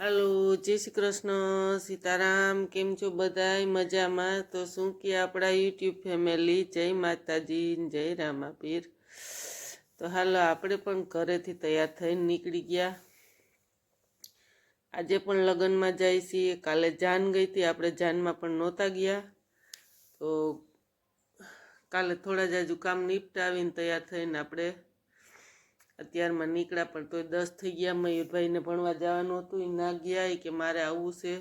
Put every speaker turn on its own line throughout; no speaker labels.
હાલો, જય શ્રી કૃષ્ણ. સીતારામ, કેમ છો બધાય? મજામાં? તો શું કે આપણા યુટ્યુબ ફેમિલી? જય માતાજી, જય રામાપીર. તો હાલો, આપણે પણ ઘરેથી તૈયાર થઈને નીકળી ગયા. આજે પણ લગ્નમાં જાય છીએ. કાલે જાન ગઈ હતી, આપણે જાનમાં પણ નહોતા ગયા. તો કાલે થોડા જાજુ કામ નિપટાવીને તૈયાર થઈને આપણે અત્યારમાં નીકળ્યા પણ તોય દસ થઈ ગયા. મયુરભાઈને ભણવા જવાનું હતું. એ ના ગયા કે મારે આવવું છે.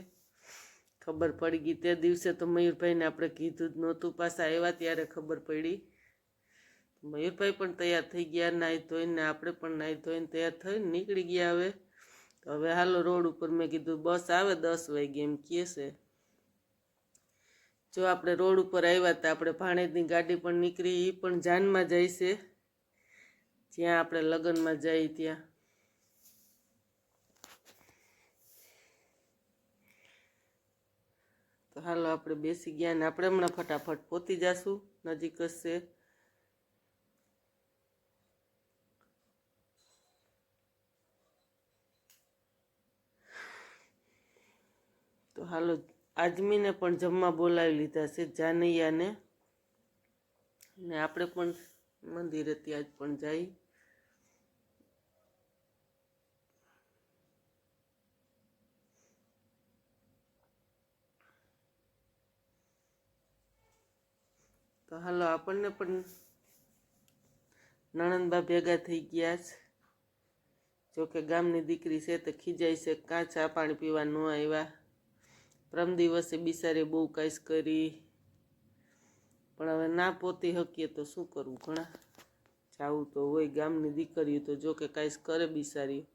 ખબર પડી ગઈ તે દિવસે તો મયુરભાઈને આપણે કીધું જ નહોતું. પાછા આવ્યા ત્યારે ખબર પડી. મયુરભાઈ પણ તૈયાર થઈ ગયા. નાહી ધોઈને આપણે પણ નાહી ધોઈને તૈયાર થઈને નીકળી ગયા હવે. હવે હાલો રોડ ઉપર મેં કીધું, બસ આવે દસ વાગે એમ કહે છે. જો આપણે રોડ ઉપર આવ્યા તો આપણે ભાણેજની ગાડી પણ નીકળી. એ પણ જાનમાં જાય છે. જ્યાં આપણે લગ્નમાં જઈએ ત્યાં. તો હાલો આપણે બેસી ગયા ને આપણે હમણાં ફટાફટ પહોંચી જશું. નજીક જ છે. તો હાલો આજમીને પણ જમવા બોલાવી લીધા છે જાનૈયાને. ને આપણે પણ મંદિરે ત્યાં જ પણ જાય. તો હાલો, આપણને પણ નણંદબા ભેગા થઈ ગયા છે. જોકે ગામની દીકરી છે તો ખીજાય છે, કાં ચા પાણી પીવા ન આવ્યા. પ્રમ દિવસે બિસારે બહુ કાંઈ કરી. પણ હવે ના પોતી શકીએ તો શું કરવું? ઘણા જાવું તો હોય, ગામની દીકરીઓ તો જો કે કાંઈ કરે બિસારી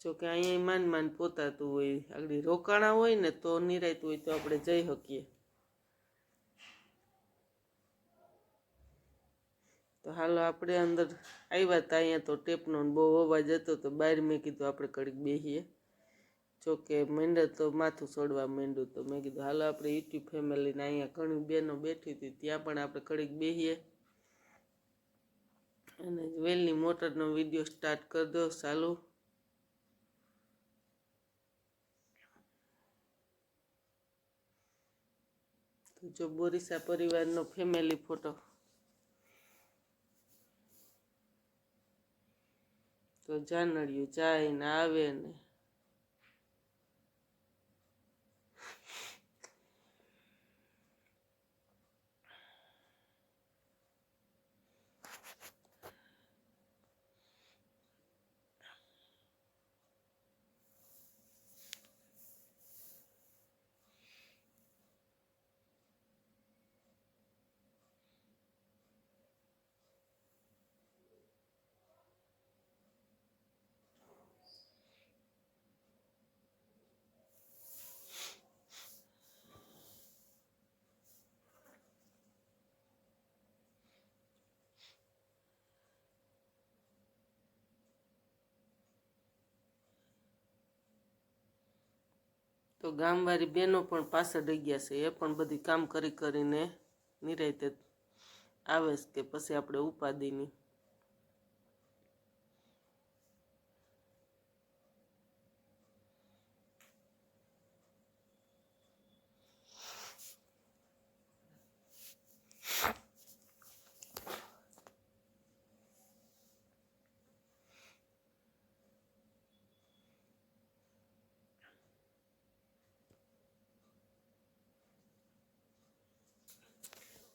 જો કે અહીંયા માન માન પોતાતું હોય, આગળ રોકાણા હોય ને તો નિરાયતું હોય તો આપણે જઈ શકીએ. તો હાલો આપણે અંદર આવ્યા હતા અહીંયા તો ટેપનો બહુ અવાજ હતો તો બહાર મેં કીધું આપણે કડીક બેસીએ જો કે મેંડર તો માથું છોડવા માંડ્યું તો મેં કીધું, હાલો આપણે યુટ્યુબ ફેમિલીને અહીંયા ઘણી બહેનો બેઠી હતી, ત્યાં પણ આપણે કડીક બેસીએ અને વેલની મોટરનો વીડિયો સ્ટાર્ટ કરી દો, ચાલુ. જો બોરીસા પરિવારનો ફેમિલી ફોટો તો જાનડિયું જાય ને આવે ને તો ગામવાળી બહેનો પણ પાછળ રહી ગયા છે. એ પણ બધી કામ કરી કરીને નિરાયતે આવે છે કે પછી આપણે ઉપાધિની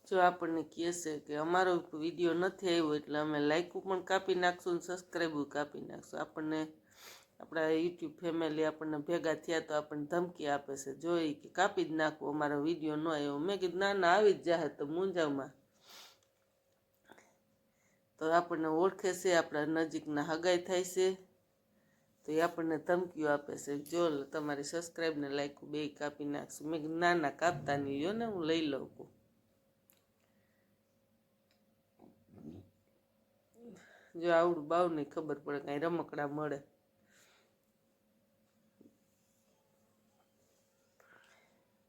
જો આપણને કહેશે કે અમારો વીડિયો નથી આવ્યો એટલે અમે લાઇકું પણ કાપી નાખશું ને સબસ્ક્રાઈબું કાપી નાખશું. આપણને આપણા યુટ્યુબ ફેમિલી આપણને ભેગા થયા તો આપણને ધમકી આપે છે. જોઈ કે કાપી જ નાખવું અમારો વીડિયો ન આવ્યો. મેં કીધું, ના ના, આવી જ જાહે તો મૂંઝામાં તો આપણને ઓળખે છે, આપણા નજીકના હગાઈ થાય છે. તો એ આપણને ધમકીઓ આપે છે. જો તમારી સબસ્ક્રાઈબ ને લાઈક બે કાપી નાખશું. મેં ના ના, કાપતા નહીં. ને હું લઈ લઉં. જો આવડું બાવ નહીં ખબર પડે કાંઈ રમકડા મળે.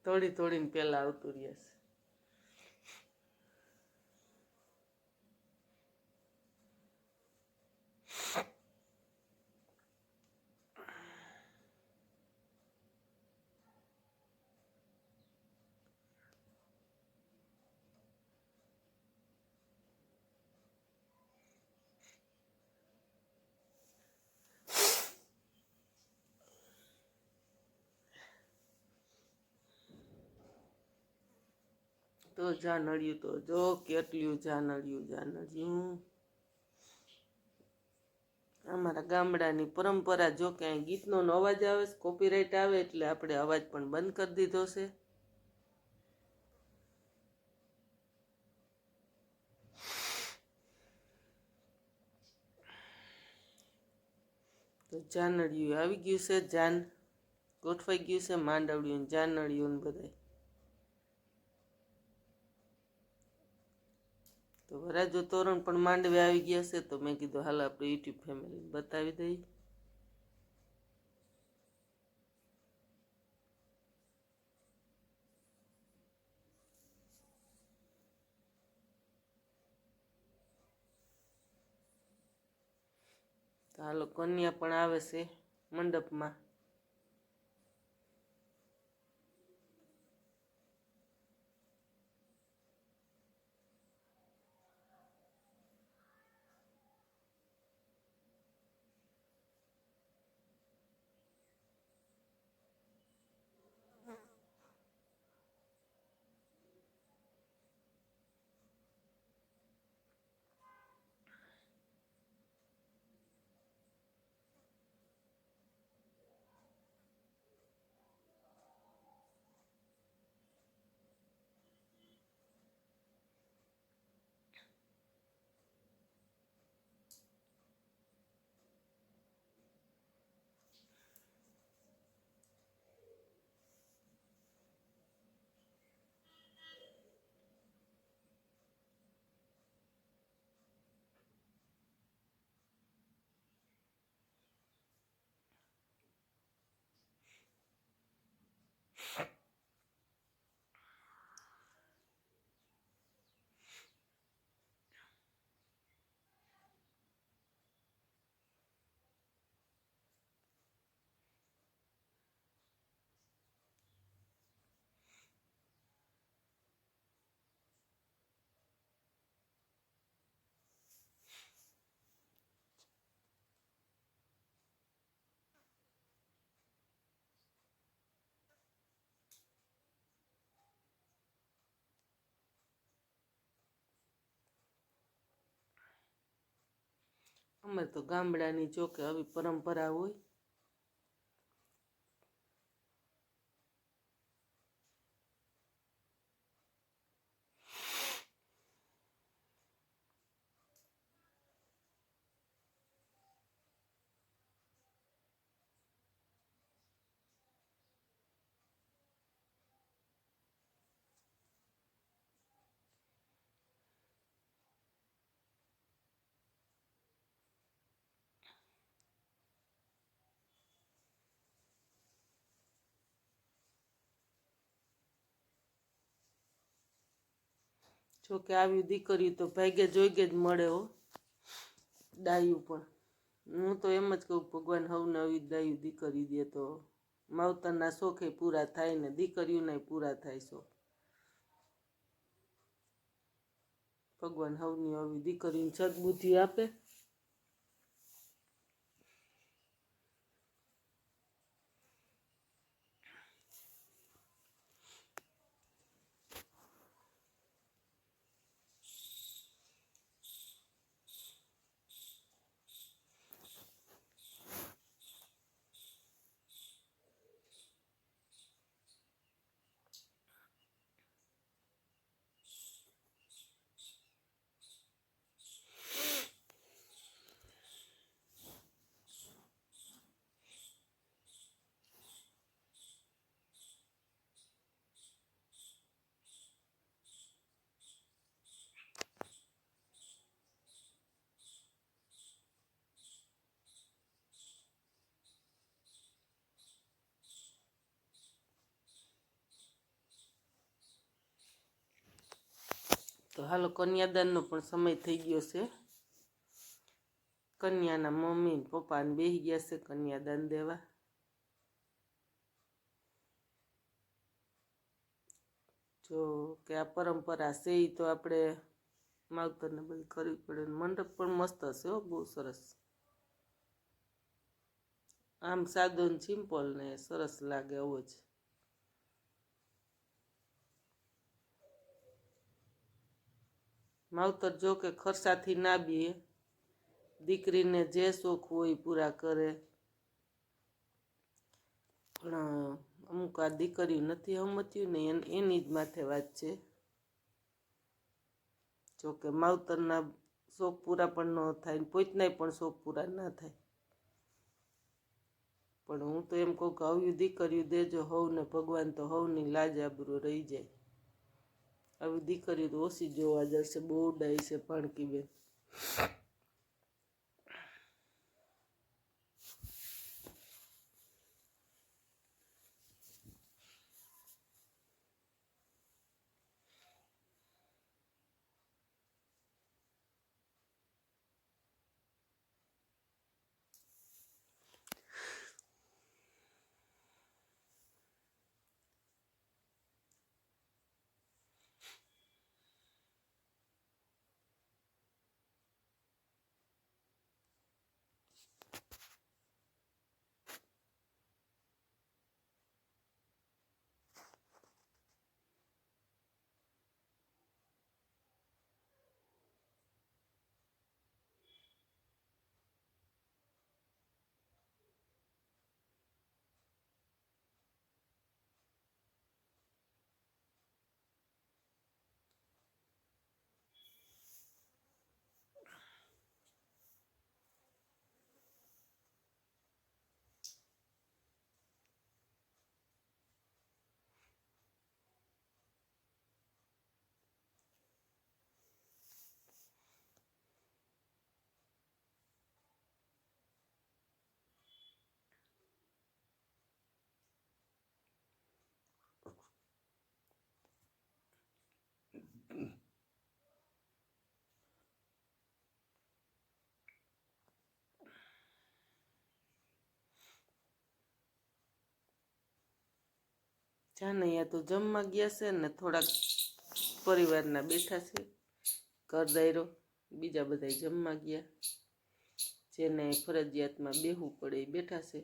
તોડી થોડીને પેલા આવતું રહ્યા છે તો જાનડ્યું તો જો, કેટલું જાનડ્યું જાનડ્યું અમારા ગામડાની પરંપરા જો કે અહીં ગીતનો અવાજ આવે કોપીરાઇટ આવે એટલે આપણે અવાજ પણ બંધ કરી દીધો છે. તો જાનડિયું આવી ગયું છે, જાન ગોઠવાઈ ગયું છે, માંડવડિયું ને જાનડિયું ને બધાય તો વરાજો તોરણ પણ માંડવે આવી ગયા છે, તો મેં કીધું હાલ આપણે યુટ્યુબ ફેમિલીને બતાવી દઈએ. તો હાલો, કન્યા પણ આવે છે મંડપમાં. અમે તો ગામડાની જોકે આવી પરંપરા હોય. જો કે આવી દીકરી તો ભાગ્ય જોઈગે જ મળે હો. ડાયું પણ. હું તો એમ જ કહું, ભગવાન હવને આવી ડાયું દીકરી દે તો માવતરના શોખે પૂરા થાય ને દીકરીઓને પૂરા થાય શોખ. ભગવાન હવની આવી દીકરીને સદબુદ્ધિ આપે. તો હાલો, કન્યાદાનનો પણ સમય થઈ ગયો છે. કન્યાના મમ્મી પપ્પાને પપ્પા બેસી ગયા છે કન્યાદાન દેવા. જો કે આ પરંપરા છે એ તો આપણે માવતરને બધી કરવી પડે મંડપ પણ મસ્ત હશે હો, બહુ સરસ. આમ સાદો સિમ્પલ ને સરસ લાગે આવો જ. માવતર જો કે ખર્ચાથી ના બીએ દીકરીને જે શોખ હોય પૂરા કરે. પણ અમુક આ દીકરીઓ નથી સમજ્યું ને એન- જ માથે વાત છે. જો કે માવતરના શોખ પૂરા પણ ન થાય ને પોતનાય પણ શોખ પૂરા ના થાય. પણ હું તો એમ કહું કે આવ્યું દીકરીઓ દેજો, હવને ભગવાન તો હવની લાજ આબરૂ રહી જાય. આવી દીકરીઓ તો ઓછી જોવા જશે બહુ ડાય છે ભાણકીબેન જાનૈયા તો જમવા ગયા છે ને થોડાક પરિવારના બેઠા છે. ઘર દાયરો બીજા બધા જમવા ગયા. જેને ફરજિયાતમાં બેહવું પડે એ બેઠા છે.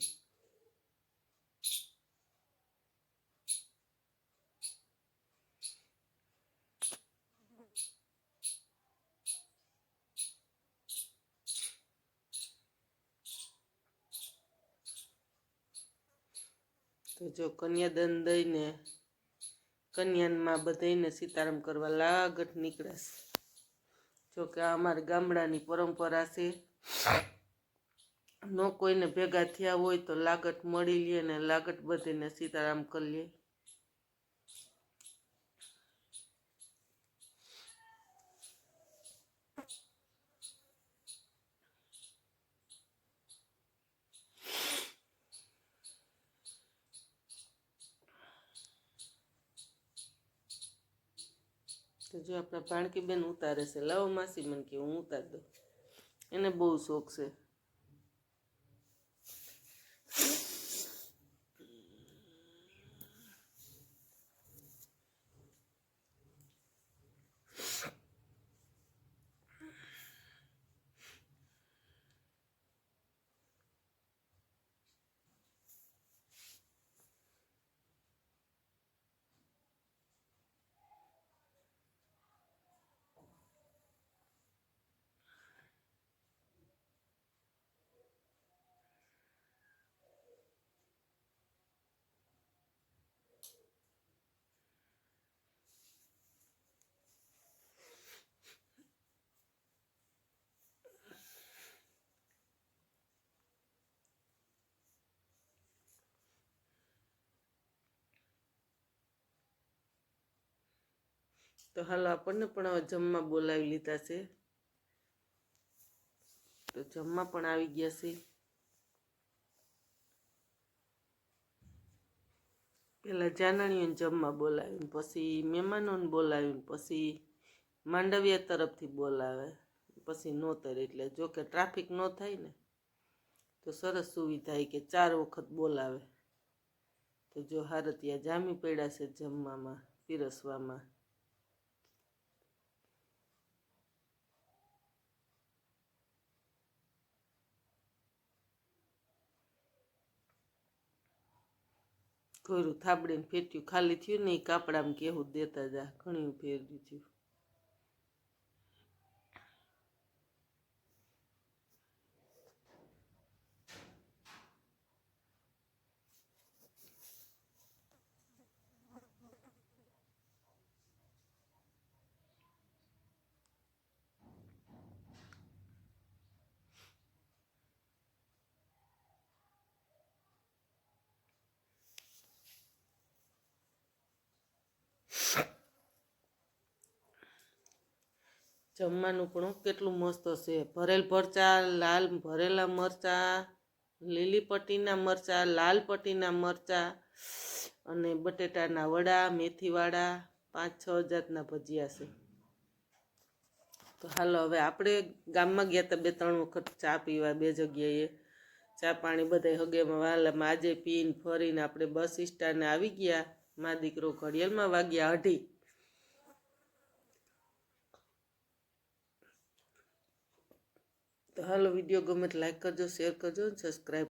તો જો કન્યાદાન દઈને કન્યાનમાં બધાને સીતારામ કરવા લાગટ નીકળ્યા જોકે અમારા ગામડાની પરંપરા છે. નો કોઈને ભેગા થયા હોય તો લાગટ મળી લે ને લાગટ બધીને સીતારામ કરી લે. જો આપણા પાણકી બેન ઉતારે છે, લાવો માસી મને કે હું ઉતાર દઉં. એને બહુ શોખ છે. તો હાલો આપણને પણ જમવા બોલાવી લીધા છે. તો જમવા પણ આવી ગયા છે. પેલા જાનણીઓને જમવા બોલાવીને પછી મહેમાનોને બોલાવીને પછી માંડવિયા તરફથી બોલાવે. પછી નોતર એટલે જો કે ટ્રાફિક ન થાય ને, તો સરસ સુવિધા કે ચાર વખત બોલાવે. તો જો હારતિયા જામી પડ્યા છે જમવામાં, પીરસવામાં. કોયરું થાબડીને ફેટ્યું ખાલી થયું ને એ કાપડામાં કેવું દેતા જા ઘણું ફેર્યું થયું. જમવાનું પણ કેટલું મસ્ત છે. ભરેલ ભરચા, લાલ ભરેલા મરચા, લીલી પટ્ટીના મરચા, લાલ પટ્ટીના મરચા અને બટેટાના વડા, મેથીવાળા, પાંચ છ જાતના ભજીયા છે. તો હાલો હવે આપણે ગામમાં ગયા હતા બે ત્રણ વખત ચા પીવા બે જગ્યાએ. ચા પાણી બધા હગેમાં વાલામાં આજે પીને ફરીને આપણે બસ સ્ટાન્ડ આવી ગયા. મા દીકરો ઘડિયાળમાં વાગ્યા અઢી. તો હાલો વીડિયો ગમે તો લાઇક કરજો શેર કરજો સબસ્ક્રાઈબ